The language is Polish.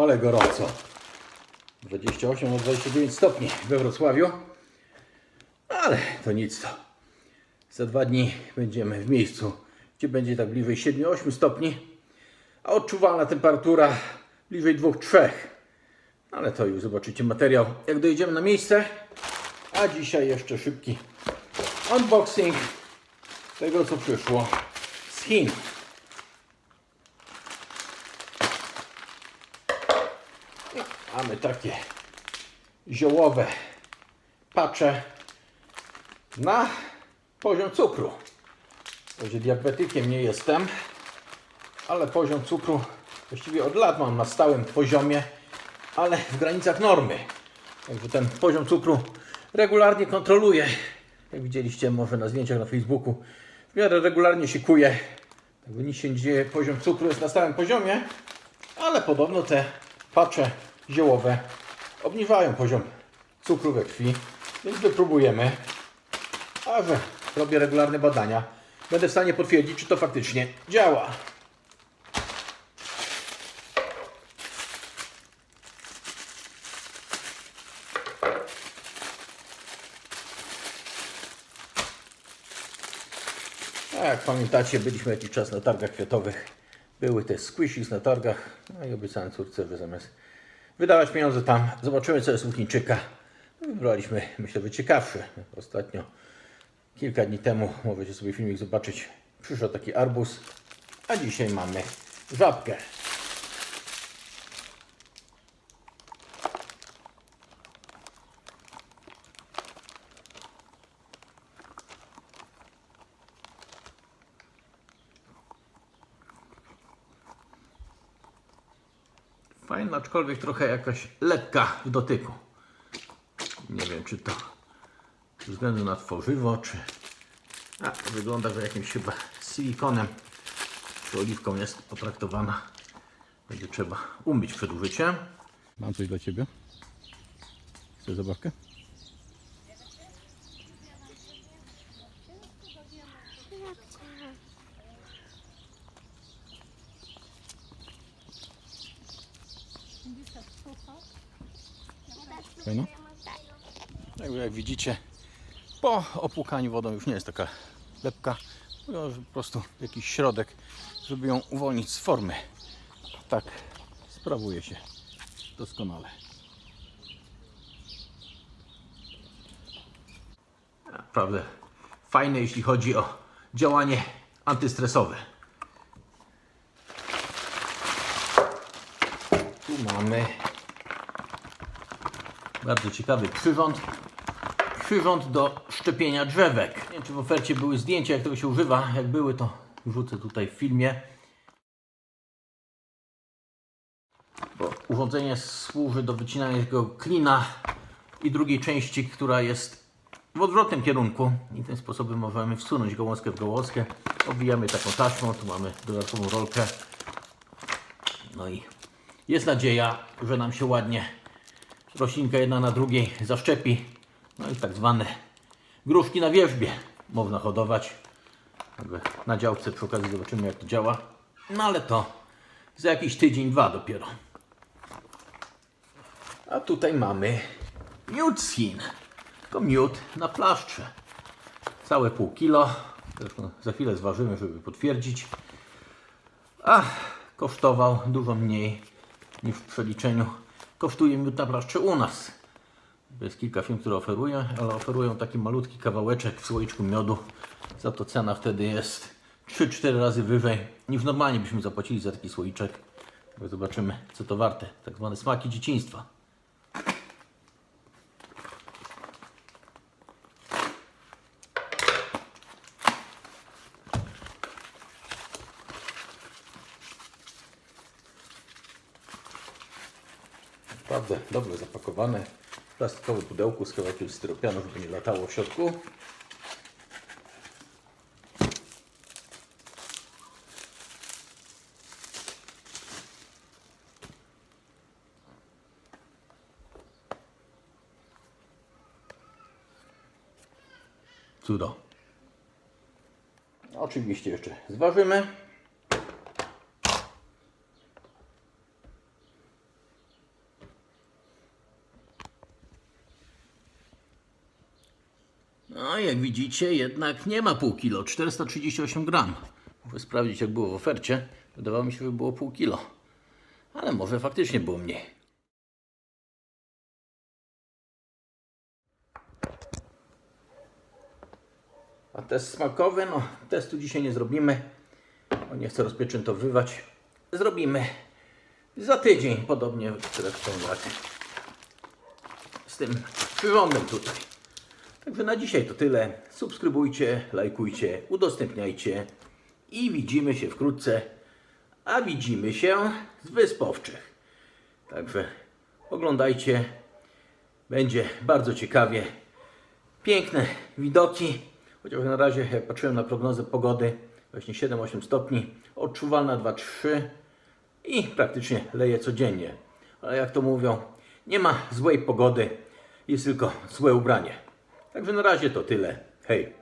Ale gorąco. 28 na 29 stopni we Wrocławiu. Ale to nic to. Za dwa dni będziemy w miejscu, gdzie będzie tak bliżej 7-8 stopni, a odczuwalna temperatura bliżej 2-3. Ale to już zobaczycie materiał, jak dojedziemy na miejsce. A dzisiaj jeszcze szybki unboxing tego, co przyszło z Chin. Mamy takie ziołowe pacze na poziom cukru. Że diabetykiem nie jestem, ale poziom cukru właściwie od lat mam na stałym poziomie, ale w granicach normy. Także ten poziom cukru regularnie kontroluję. Jak widzieliście może na zdjęciach na Facebooku, w miarę regularnie się kuje. Jakby nic się nie dzieje, poziom cukru jest na stałym poziomie, ale podobno te pacze ziołowe obniżają poziom cukru we krwi, więc wypróbujemy. A że robię regularne badania, będę w stanie potwierdzić, czy to faktycznie działa. Jak pamiętacie, byliśmy jakiś czas na targach kwiatowych. Były te squishies na targach. No i obiecałem córce, że zamiast wydawać pieniądze tam, zobaczymy co jest u Chińczyka. No Wybraliśmy, myślę, że ciekawszy. Ostatnio, kilka dni temu, możecie sobie filmik zobaczyć, przyszedł taki arbuz, a dzisiaj mamy żabkę. Fajna, aczkolwiek trochę jakaś lekka w dotyku. Nie wiem, czy to ze względu na tworzywo, czy... A, wygląda, że jakimś chyba silikonem czy oliwką jest potraktowana. Będzie trzeba umyć przed użyciem. Mam coś dla Ciebie. Chcesz zabawkę? Fajno? Jak, jak widzicie, po opłukaniu wodą już nie jest taka lepka, tylko po prostu jakiś środek, żeby ją uwolnić z formy. A tak sprawuje się doskonale. Naprawdę fajne, jeśli chodzi o działanie antystresowe. Tu mamy bardzo ciekawy przyrząd. Przyrząd do szczepienia drzewek. Nie wiem, czy w ofercie były zdjęcia, jak tego się używa. Jak były, to wrzucę tutaj w filmie. Bo urządzenie służy do wycinania tego klina i drugiej części, która jest w odwrotnym kierunku. I tym sposobem możemy wsunąć gałązkę w gałązkę. Obwijamy taką taśmą. Tu mamy dodatkową rolkę. No i jest nadzieja, że nam się ładnie roślinka jedna na drugiej zaszczepi. No i tak zwane gruszki na wierzbie można hodować. Na działce przy okazji zobaczymy jak to działa. No ale to za jakiś tydzień, dwa dopiero. A tutaj mamy miód z Chin. To miód na plaszcze. Całe pół kilo. Zresztą za chwilę zważymy, żeby potwierdzić. A kosztował dużo mniej niż w przeliczeniu kosztuje miód na u nas. Jest kilka firm, które oferują, ale oferują taki malutki kawałeczek w słoiczku miodu. Za to cena wtedy jest 3-4 razy wyżej niż normalnie byśmy zapłacili za taki słoiczek. Zobaczymy, co to warte. Tak zwane smaki dzieciństwa. Naprawdę dobrze zapakowane. W plastikowym pudełku z kawałkiem styropianu, żeby nie latało w środku. Cudo. Oczywiście jeszcze zważymy. Widzicie, jednak nie ma pół kilo, 438 gram. Muszę sprawdzić, jak było w ofercie. Wydawało mi się, że było pół kilo. Ale może faktycznie było mniej. A test smakowy, no testu dzisiaj nie zrobimy. Bo nie chcę rozpieczętowywać. Zrobimy za tydzień, podobnie zresztą jak z tym przyrządem tutaj. Także na dzisiaj to tyle. Subskrybujcie, lajkujcie, udostępniajcie i widzimy się wkrótce. A widzimy się z Wyspowczych. Także oglądajcie. Będzie bardzo ciekawie. Piękne widoki. Chociaż na razie, jak patrzyłem na prognozę pogody, właśnie 7-8 stopni, odczuwalna 2-3 i praktycznie leje codziennie. Ale jak to mówią, nie ma złej pogody, jest tylko złe ubranie. Także na razie to tyle. Hej!